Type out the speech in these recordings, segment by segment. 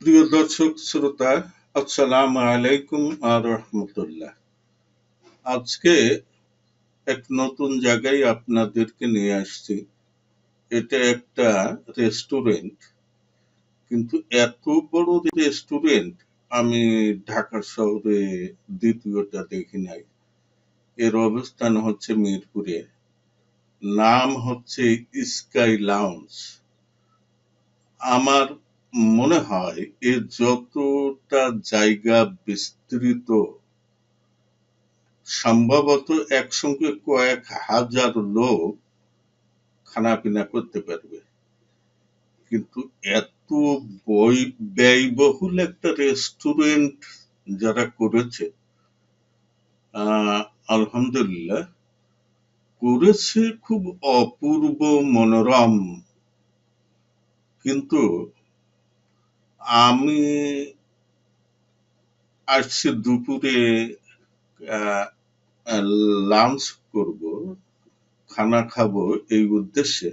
প্রিয় দর্শক, শ্রোতা, আসসালাম আলাইকুম আর রহমতুল্লাহ। আজকে এক নতুন জায়গায় আপনাদেরকে নিয়ে আসছি। এটা একটা রেস্টুরেন্ট, কিন্তু এত বড় রেস্টুরেন্ট আমি ঢাকা শহরে দ্বিতীয়টা দেখি নাই। এর অবস্থান হচ্ছে মিরপুরে। নাম হচ্ছে স্কাই লাউন্স আমার মনে হয় এ যতটা জায়গা বিস্তৃত, সম্ভবত একসঙ্গে কয়েক হাজার লোক খানাপিনা করতে পারবে। কিন্তু এত ব্যয়বহুল একটা রেস্টুরেন্ট যারা করেছে আলহামদুলিল্লাহ, করেছে খুব অপূর্ব মনোরম। কিন্তু আমি আসছি দুপুরে লাঞ্চ করব, খানা খাব এই উদ্দেশ্যে।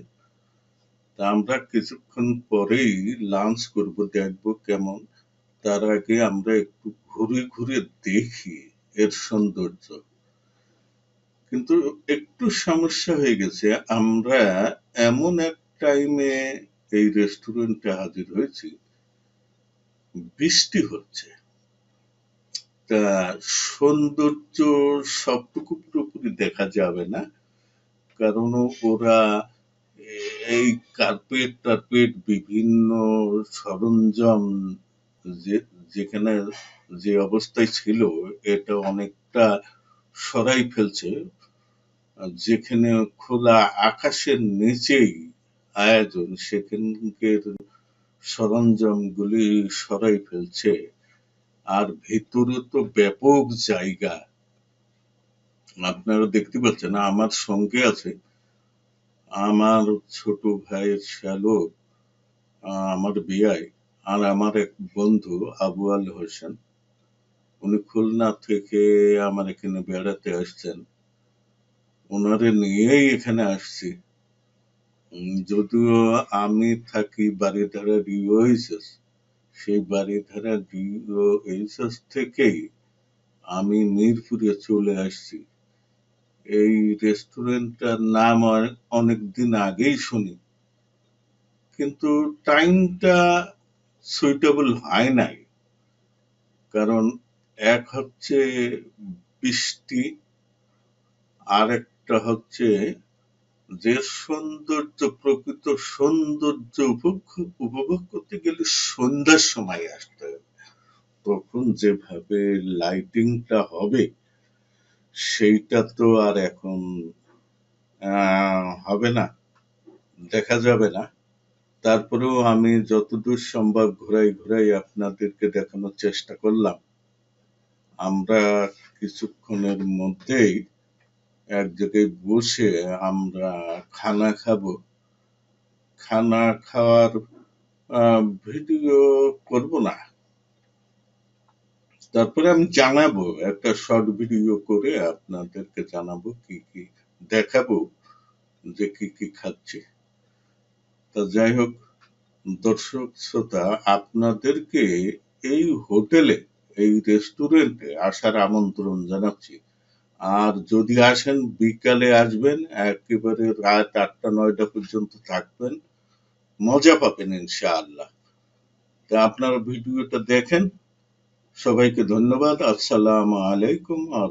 তা আমরা কিছুক্ষণ পরেই লাঞ্চ করব, দেখব কেমন। তার আগে আমরা একটু ঘুরে ঘুরে দেখি এর সৌন্দর্য। কিন্তু একটু সমস্যা হয়ে গেছে, আমরা এমন এক টাইমে এই রেস্টুরেন্টে হাজির হয়েছি। বৃষ্টি হচ্ছে। তা সৌন্দর্য সবটুকু পুরোপুরি দেখা যাবে না। কারণ ওরা এই কার্পেট টার্পেট বিভিন্ন সরঞ্জাম যেখানে যে অবস্থায় ছিল, এটা অনেকটা সরাই ফেলছে। যেখানে খোলা আকাশের নিচেই আয়োজন, সেখানকার সরঞ্জামগুলি সরাই ফেলছে। আর ভেতরে তো ব্যাপক জায়গা। আপনারা দেখতে পাচ্ছেন আমার সঙ্গে আছে আমার ছোট ভাইয়ের শ্যালক আহ, আমার বিয়াই আর আমার এক বন্ধু আবু আল হোসেন। উনি খুলনা থেকে আমার এখানে বেড়াতে আসছেন। ওনারে নিয়েই এখানে আসছি। যদিও আমি থাকি বাড়িধারা ডিওএইচএস, সেই বাড়িধারা ডিওএইচএস থেকেই আমি মিরপুরে চলে আসছি। এই রেস্টুরেন্টটার নাম অনেক দিন আগেই শুনি, কিন্তু টাইমটা সুইটেবল হয় নাই, কারণ এক হচ্ছে বৃষ্টি আর একটা হচ্ছে যে সৌন্দর্য, প্রকৃত সৌন্দর্য উপভোগ করতে গেলে সন্ধ্যার সময় আসতে হবে। তখন যেভাবে লাইটিংটা হবে, সেইটা তো আর এখন হবে না, দেখা যাবে না। তারপরেও আমি যতদূর সম্ভব ঘুরাই ঘুরাই আপনাদেরকে দেখানোর চেষ্টা করলাম। আমরা কিছুক্ষণের মধ্যেই এক জায়গায় বসে আমরা খানা খাব, খানা খাওয়ার ভিডিও করব না। তারপরে আমি জানাব, একটা শর্ট ভিডিও করে আপনাদেরকে জানাব, কি কি দেখাবো, যে কি কি খাচ্ছে। তা যাই হোক, দর্শক শ্রোতা, আপনাদেরকে এই হোটেলে, এই রেস্টুরেন্টে আসার আমন্ত্রণ জানাচ্ছি। আর যদি আসেন বিকালে আসবেন, একেবারে রাত আটটা, নয়টা পর্যন্ত থাকবেন। মজা পাবেন ইনশাআল্লাহ। তা আপনারা ভিডিওটা দেখেন। সবাইকে ধন্যবাদ। আসসালাম আলাইকুম আর